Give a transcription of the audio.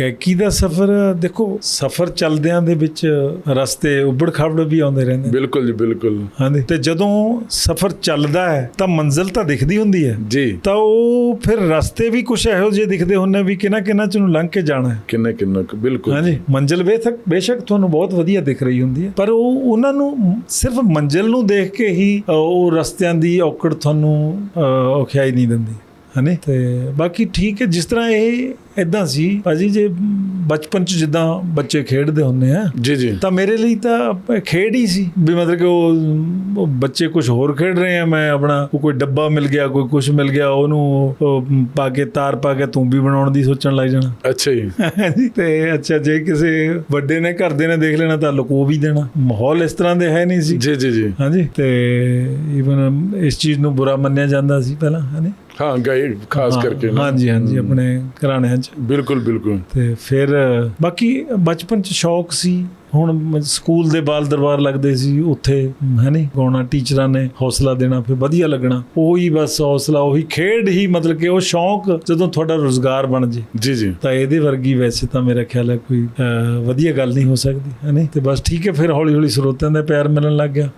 ਕੈਕੀ ਦਾ ਸਫ਼ਰ ਦੇਖੋ ਸਫ਼ਰ ਚੱਲਦਿਆਂ ਦੇ ਵਿੱਚ ਰਸਤੇ ਉੱਬੜ ਖਾਬੜ ਵੀ ਆਉਂਦੇ ਰਹਿੰਦੇ। ਬਿਲਕੁਲ ਜੀ ਬਿਲਕੁਲ। ਹਾਂਜੀ। ਤੇ ਜਦੋਂ ਸਫ਼ਰ ਚੱਲਦਾ ਹੈ ਤਾਂ ਮੰਜ਼ਿਲ ਤਾਂ ਦਿਖਦੀ ਹੁੰਦੀ ਹੈ। ਜੀ। ਤਾਂ ਉਹ ਫਿਰ ਰਸਤੇ ਵੀ ਕੁਝ ਇਹੋ ਜਿਹੇ ਦਿਖਦੇ ਹੁੰਦੇ ਵੀ ਕਿਹਨਾਂ ਕਿਹਨਾਂ ਚ ਨੂੰ ਲੰਘ ਕੇ ਜਾਣਾ ਹੈ। ਕਿੰਨਾ ਕਿੰਨਾ ਬਿਲਕੁਲ। ਹਾਂਜੀ। ਮੰਜ਼ਿਲ ਬੇਸ਼ੱਕ ਬੇਸ਼ੱਕ ਤੁਹਾਨੂੰ ਬਹੁਤ ਵਧੀਆ ਦਿਖ ਰਹੀ ਹੁੰਦੀ ਹੈ। ਪਰ ਉਹ ਉਹਨਾਂ ਨੂੰ ਸਿਰਫ ਮੰਜ਼ਿਲ ਨੂੰ ਦੇਖ ਕੇ ਹੀ ਉਹ ਰਸਤਿਆਂ ਦੀ ਔਕੜ ਤੁਹਾਨੂੰ ਔਖਿਆਈ ਨਹੀਂ ਦਿੰਦੀ। ਹਨੇ ਤੇ ਬਾਕੀ ਠੀਕ ਹੈ ਜਿਸ ਤਰ੍ਹਾਂ ਇਹ ਇਦਾਂ ਸੀ ਭਾਜੀ ਜੇ ਬਚਪਨ ਚ ਜਿੱਦਾਂ ਬੱਚੇ ਖੇਡਦੇ ਹੁੰਦੇ ਆ ਜੀ ਜੀ। ਤਾਂ ਮੇਰੇ ਲਈ ਤਾਂ ਖੇਡ ਹੀ ਸੀ। ਵੀ ਮਤਲਬ ਕਿ ਉਹ ਬੱਚੇ ਕੁਝ ਹੋਰ ਖੇਡ ਰਹੇ ਆ ਮੈਂ ਆਪਣਾ ਕੋਈ ਡੱਬਾ ਮਿਲ ਗਿਆ ਕੋਈ ਕੁਝ ਮਿਲ ਗਿਆ ਉਹਨੂੰ ਉਹ ਪਾ ਕੇ ਤਾਰ ਪਾ ਕੇ ਤੂੰ ਵੀ ਬਣਾਉਣ ਦੀ ਸੋਚਣ ਲੱਗ ਜਾਣਾ। ਅੱਛਾ ਜੀ। ਤੇ ਅੱਛਾ ਜੇ ਕਿਸੇ ਵੱਡੇ ਨੇ ਘਰ ਦੇ ਨੇ ਦੇਖ ਲੈਣਾ ਤਾਂ ਲੁਕੋ ਵੀ ਦੇਣਾ। ਮਾਹੌਲ ਇਸ ਤਰ੍ਹਾਂ ਦੇ ਹੈ ਨਹੀਂ ਸੀ। ਜੀ ਜੀ ਜੀ। ਹਾਂਜੀ ਤੇ ਇਵਨ ਇਸ ਚੀਜ਼ ਨੂੰ ਬੁਰਾ ਮੰਨਿਆ ਜਾਂਦਾ ਸੀ ਪਹਿਲਾਂ ਹਾਂਜੀ। ਹਾਂ ਗਾਈ ਖਾਸ ਹਾਂ, ਕਰਕੇ ਨਾ। ਹਾਂਜੀ ਹਾਂਜੀ ਆਪਣੇ ਘਰਾਣਿਆਂ 'ਚ। ਬਿਲਕੁਲ ਬਿਲਕੁਲ। ਤੇ ਫਿਰ ਬਾਕੀ ਬਚਪਨ 'ਚ ਸ਼ੌਕ ਸੀ। ਹੁਣ ਮ- ਸਕੂਲ ਦੇ ਬਾਲ ਦਰਬਾਰ ਲੱਗਦੇ ਸੀ ਉੱਥੇ ਹੈ ਨਹੀਂ ਗਾਉਣਾ ਟੀਚਰਾਂ ਨੇ ਹੌਸਲਾ ਦੇਣਾ ਫਿਰ ਵਧੀਆ ਲੱਗਣਾ। ਉਹੀ ਬਸ ਹੌਸਲਾ ਉਹੀ ਖੇਡ ਹੀ ਮਤਲਬ ਕਿ ਉਹ ਸ਼ੌਕ ਜਦੋਂ ਤੁਹਾਡਾ ਰੋਜ਼ਗਾਰ ਬਣ ਜੇ। ਜੀ ਜੀ। ਤਾਂ ਇਹਦੇ ਵਰਗੀ ਵੈਸੇ ਤਾਂ ਮੇਰਾ ਖਿਆਲ ਹੈ ਕੋਈ ਅਹ, ਵਧੀਆ ਗੱਲ ਨਹੀਂ ਹੋ ਸਕਦੀ ਹੈ ਨਹੀਂ ਤੇ ਬਸ ਠੀਕ ਹੈ ਫਿਰ ਹੌਲੀ ਹੌਲੀ ਸਰੋਤਿਆਂ ਦਾ ਪਿਆਰ ਮਿਲਣ ਲੱਗ ਗਿਆ।